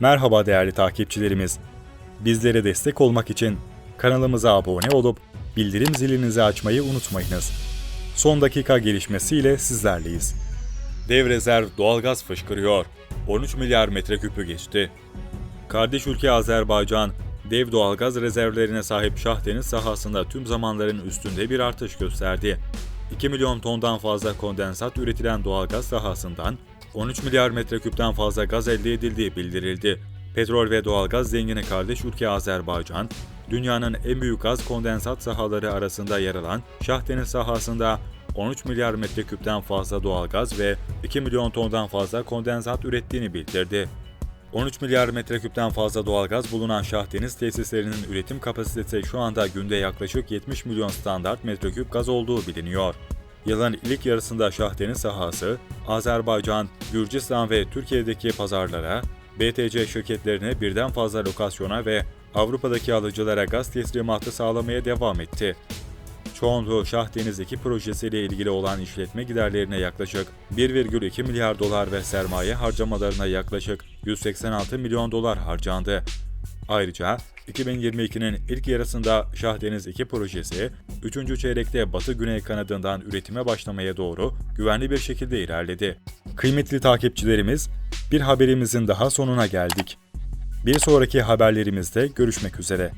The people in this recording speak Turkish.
Merhaba değerli takipçilerimiz. Bizlere destek olmak için kanalımıza abone olup bildirim zilinizi açmayı unutmayınız. Son dakika gelişmesiyle sizlerleyiz. Dev rezerv doğalgaz fışkırıyor. 13 milyar metreküpü geçti. Kardeş ülke Azerbaycan, dev doğalgaz rezervlerine sahip Şahdeniz sahasında tüm zamanların üstünde bir artış gösterdi. 2 milyon tondan fazla kondensat üretilen doğalgaz sahasından 13 milyar metreküpten fazla gaz elde edildiği bildirildi. Petrol ve doğalgaz zengini kardeş ülke Azerbaycan, dünyanın en büyük gaz kondensat sahaları arasında yer alan Şahdeniz sahasında 13 milyar metreküpten fazla doğalgaz ve 2 milyon tondan fazla kondensat ürettiğini bildirdi. 13 milyar metreküpten fazla doğalgaz bulunan Şahdeniz tesislerinin üretim kapasitesi şu anda günde yaklaşık 70 milyon standart metreküp gaz olduğu biliniyor. Yılın ilk yarısında Şahdeniz sahası, Azerbaycan, Gürcistan ve Türkiye'deki pazarlara, BTC şirketlerine birden fazla lokasyona ve Avrupa'daki alıcılara gaz teslimatı sağlamaya devam etti. Çoğunluğu Şahdeniz 2 projesiyle ilgili olan işletme giderlerine yaklaşık 1,2 milyar dolar ve sermaye harcamalarına yaklaşık 186 milyon dolar harcandı. Ayrıca 2022'nin ilk yarısında Şahdeniz 2 projesi, 3. çeyrekte Batı-Güney kanadından üretime başlamaya doğru güvenli bir şekilde ilerledi. Kıymetli takipçilerimiz, bir haberimizin daha sonuna geldik. Bir sonraki haberlerimizde görüşmek üzere.